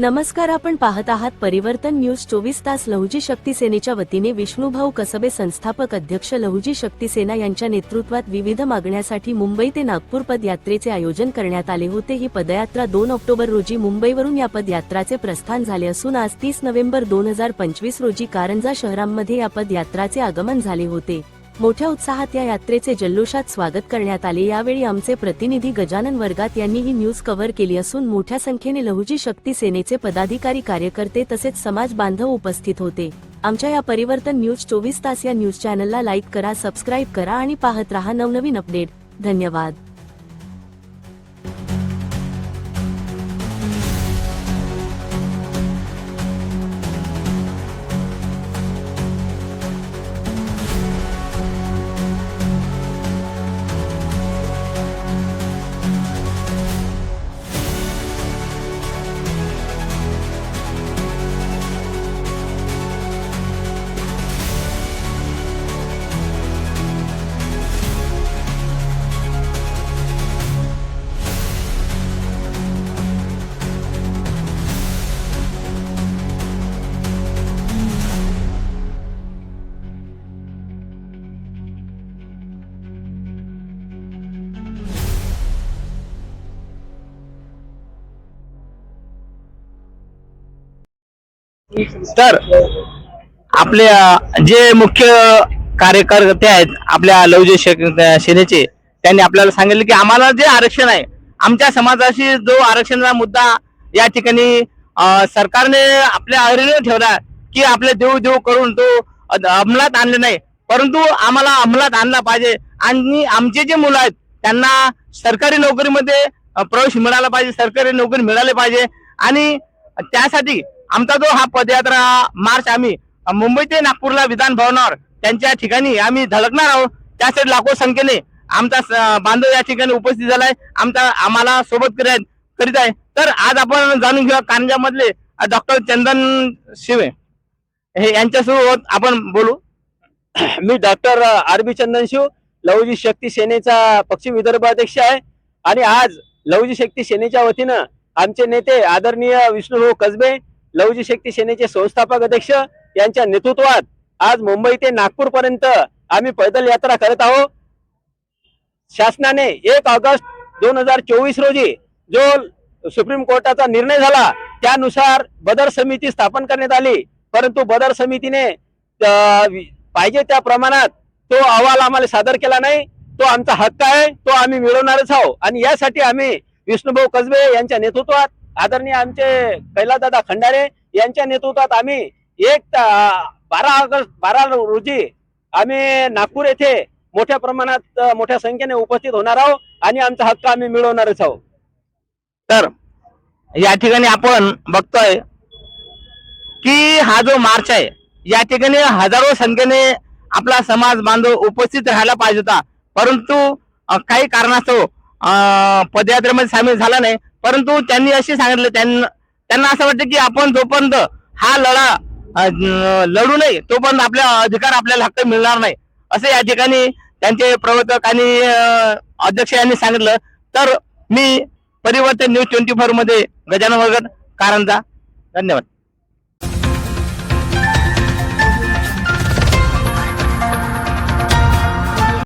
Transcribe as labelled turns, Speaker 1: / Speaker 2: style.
Speaker 1: नमस्कार आपण पाहत आहात परिवर्तन न्यूज चोवीस तास लहुजी शक्ती सेनेच्या वतीने विष्णुभाऊ कसबे संस्थापक अध्यक्ष लहुजी शक्ती सेना यांच्या नेतृत्वात विविध मागण्यासाठी मुंबई ते नागपूर पदयात्रेचे आयोजन करण्यात आले होते. ही पदयात्रा दोन ऑक्टोबर रोजी मुंबईवरून या पदयात्राचे प्रस्थान झाले असून आज तीस नोव्हेंबर दोन हजार पंचवीस रोजी कारंजा शहरांमध्ये या पदयात्राचे आगमन झाले होते. मोठ्या उत्साहात या यात्रेचे जल्लोषात स्वागत करण्यात आले. यावेळी आमचे प्रतिनिधी गजानन वर्गात यांनी ही न्यूज कव्हर केली असून मोठ्या संख्येने लहुजी शक्ती सेनेचे पदाधिकारी कार्यकर्ते तसेच समाज बांधव उपस्थित होते. आमच्या या परिवर्तन न्यूज चोवीस तास या न्यूज चॅनलला लाईक करा सबस्क्राईब करा आणि पाहत रहा नवनवीन अपडेट. धन्यवाद.
Speaker 2: तर आपल्या जे मुख्य कार्यकर्ते आहेत आपल्या लवजे सेनेचे त्यांनी आपल्याला सांगितलं की आम्हाला जे आरक्षण आहे आमच्या समाजाशी जो आरक्षणाचा मुद्दा या ठिकाणी सरकारने आपल्या अहिरीने ठेवला की आपल्या देऊ देऊ करून तो अंमलात आणले नाही. परंतु आम्हाला अंमलात आणला पाहिजे आणि आमचे जे मुलं आहेत त्यांना सरकारी नोकरीमध्ये प्रवेश मिळाला पाहिजे सरकारी नोकरी मिळाली पाहिजे आणि त्यासाठी आमचा जो हा पदयात्रा मार्च आम्ही मुंबई ते नागपूरला विधान भवनावर त्यांच्या ठिकाणी आम्ही धडकणार आहोत. त्यासाठी लाखो संख्येने आमचा बांधव या ठिकाणी उपस्थित झालाय. आमचा आम्हाला सोबत करीत करीत आहे. तर आज आपण जाणून घेऊया कारंजामधले डॉक्टर चंदन शिवे. हे यांच्यासोबत आपण बोलू.
Speaker 3: मी doctor R B Chandanshiv Lavji शक्ती सेनेचा पश्चिम विदर्भ अध्यक्ष आहे. आणि आज लवजी शक्ती सेनेच्या वतीनं आमचे नेते आदरणीय विष्णुभाऊ कसबे लवजी शक्ती सेनेचे संस्थापक अध्यक्ष यांच्या नेतृत्वात आज मुंबई ते नागपूर पर्यंत आम्ही पैदल यात्रा करत आहोत. शासनाने एक ऑगस्ट दोन हजार चोवीस रोजी जो सुप्रीम कोर्टाचा निर्णय झाला त्यानुसार बदर समिती स्थापन करण्यात आली. परंतु बदर समितीने पाहिजे त्या प्रमाणात तो अहवाल आम्हाला सादर केला नाही. तो आमचा हक्क आहे तो आम्ही मिळवणारच आहोत. आणि यासाठी आम्ही विष्णुभाऊ कसबे यांच्या नेतृत्वात आदरणीय आमचे कैलासदादा खंडारे यांच्या नेतृत्वात आम्ही एक बारा ऑगस्ट बारा रोजी आम्ही नागपूर येथे मोठ्या प्रमाणात मोठ्या संख्येने उपस्थित होणार आहोत आणि आमचा हक्क आम्ही मिळवणारच आहोत.
Speaker 2: तर या ठिकाणी आपण बघतोय की हा जो मार्च आहे या ठिकाणी हजारो संख्येने आपला समाज बांधव उपस्थित राहायला पाहिजे होता. परंतु काही कारणास्तव पदयात्रेमध्ये सामील झाला नाही. परंतु त्यांनी असे सांगितलं त्यांना त्यांना असं वाटतं की आपण जोपर्यंत हा लढा लढू नये तोपर्यंत आपला अधिकार आपल्याला हक्क मिळणार नाही. असं या ठिकाणी त्यांचे प्रवर्तक आणि अध्यक्ष यांनी सांगितलं. तर मी परिवर्तन न्यूज ट्वेंटी फोरमध्ये गजानन वर्गड कारंजा. धन्यवाद.